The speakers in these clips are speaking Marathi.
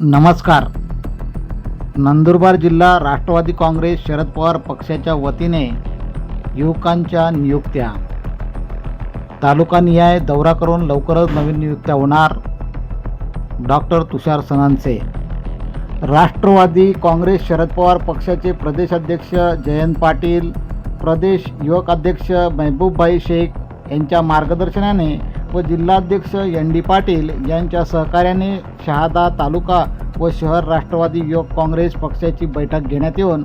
नमस्कार. नंदुरबार जिल्हा राष्ट्रवादी काँग्रेस शरद पवार पक्षाच्या वतीने युवकांच्या नियुक्त्या. तालुकानिहाय दौरा करून लवकरच नवीन नियुक्त्या होणार डॉक्टर तुषार सणांचे. राष्ट्रवादी काँग्रेस शरद पवार पक्षाचे प्रदेशाध्यक्ष जयंत पाटील प्रदेश युवक अध्यक्ष महबूबभाई शेख यांच्या मार्गदर्शनाने व जिल्हाध्यक्ष एन डी पाटील यांच्या सहकार्याने शहादा तालुका व शहर राष्ट्रवादी युवक काँग्रेस पक्षाची बैठक घेण्यात येऊन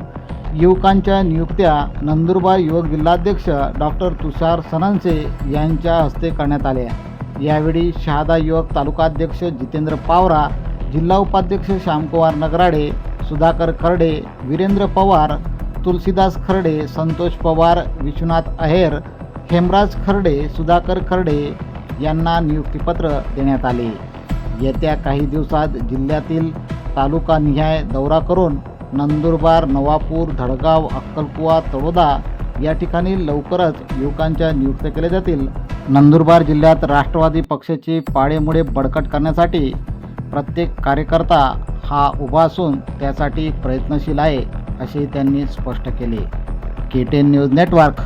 युवकांच्या नियुक्त्या नंदुरबार युवक जिल्हाध्यक्ष डॉक्टर तुषार सनंसे यांच्या हस्ते करण्यात आल्या यावेळी शहादा युवक तालुकाध्यक्ष जितेंद्र पावरा जिल्हा उपाध्यक्ष श्यामकुमार नगराडे सुधाकर खर्डे वीरेंद्र पवार तुलसीदास खर्डे संतोष पवार विश्वनाथ अहेर हेमराज खर्डे सुधाकर खर्डे यांना नियुक्तीपत्र देण्यात आले. येत्या काही दिवसात जिल्ह्यातील तालुकानिहाय दौरा करून नंदुरबार नवापूर धडगाव अक्कलकुवा तळोदा या ठिकाणी लवकरच युवकांच्या नियुक्त्या केल्या जातील. नंदुरबार जिल्ह्यात राष्ट्रवादी पक्षाची पाळेमुळे बडकट करण्यासाठी प्रत्येक कार्यकर्ता हा उभा असून त्यासाठी प्रयत्नशील आहे असे त्यांनी स्पष्ट केले. K ten news network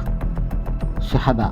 Shahada.